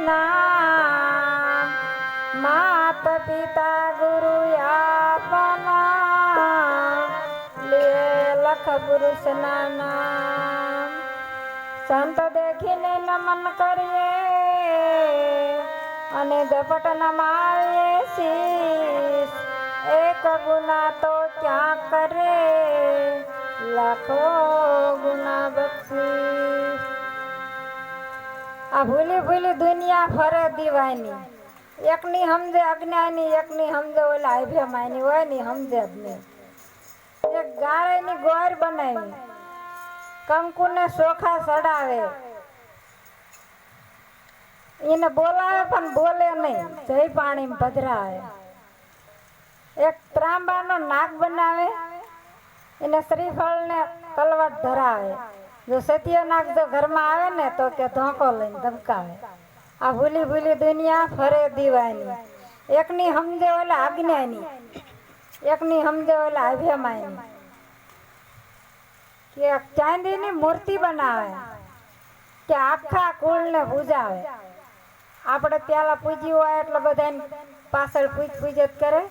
નામ માત પિતા ગુરુ આપના. લે લખ સંત દેખીને નમન કરીએ. અને ઝપટ નમાવીએ શીશ. એક ગુના તો ક્યાં કરે? લાખો ગુના બક્ષીશ આ ભૂલી ભૂલી દુનિયા ફરે દીવાની. એકની સમજે અજ્ઞાની, એકની સમજે ઓલા અભ્યમાની હોયની સમજે જ નહીં. એક ગાળેની ગોર બનાવી. કંકુને ચોખા ચડાવે એને બોલાવે પણ બોલે નહીં. જય પાણી પધરાવે. એક ત્રાંબાનો નાક બનાવે. એને શ્રીફળને તલવટ ધરાવે. જો સત્ય નાગ જો ઘરમાં આવે ને તો કે ધોકો લઈને ધમકાવે. આ ભૂલી ભૂલી દુનિયા ફરે દીવાની. એકની સમજે ઓલા આજ્ઞાની. એકની સમજે ઓલા અભ્યમાની કે ચાંદીની મૂર્તિ બનાવે. કે આખા કુળને પૂજાવે. આપણે પેલા પૂજી હોય એટલે બધાને પાછળ પૂજ પૂજ જ કરે.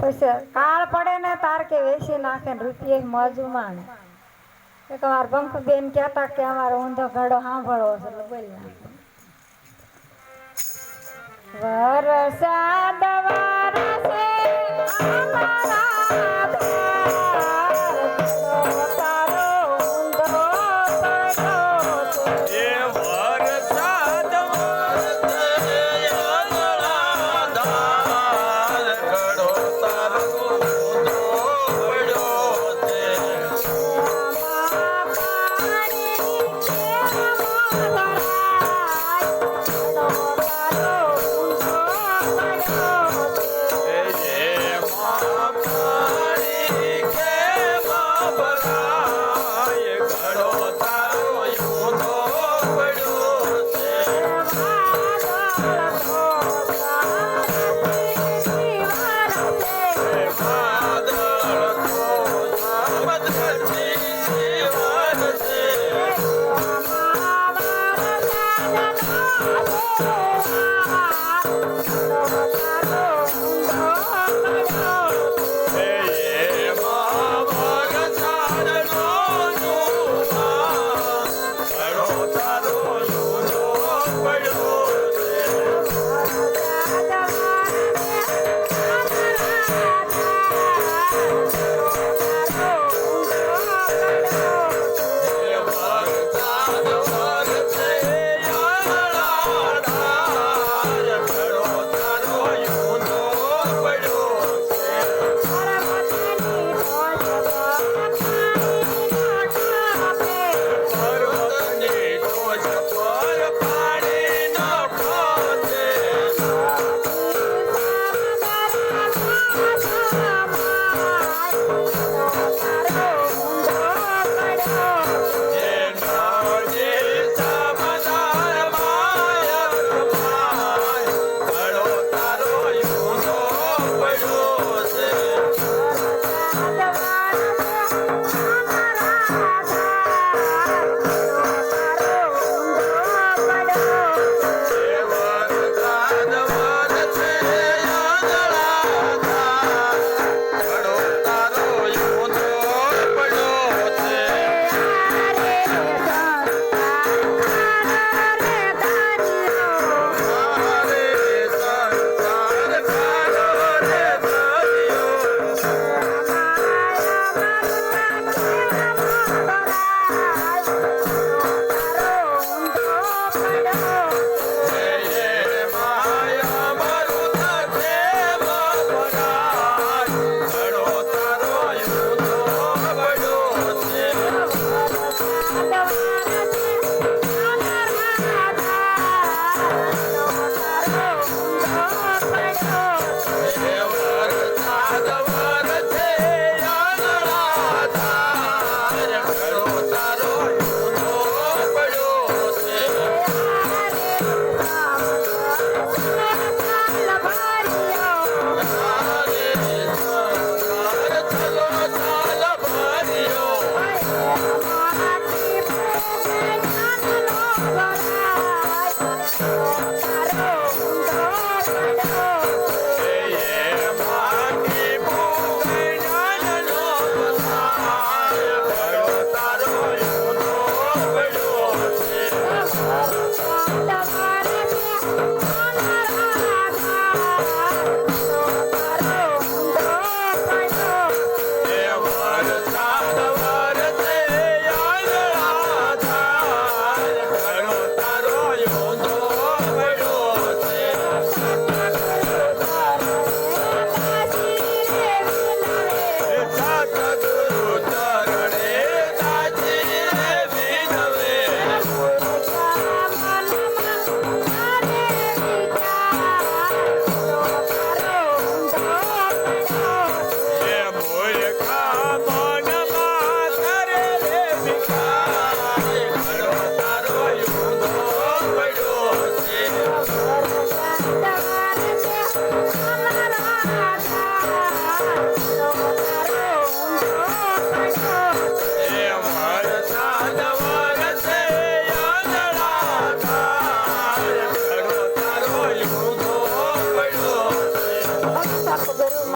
પછી કાળ પડે ને તાર કે વેસી નાખે ને રૂપિયે મોજું માણે. એક વાર બંક બેન કહેતા કે અમારો ઊંધો ઘડો સાંભળવો છે, એટલે બોલી નાખે વરસાદ વરસે અમારા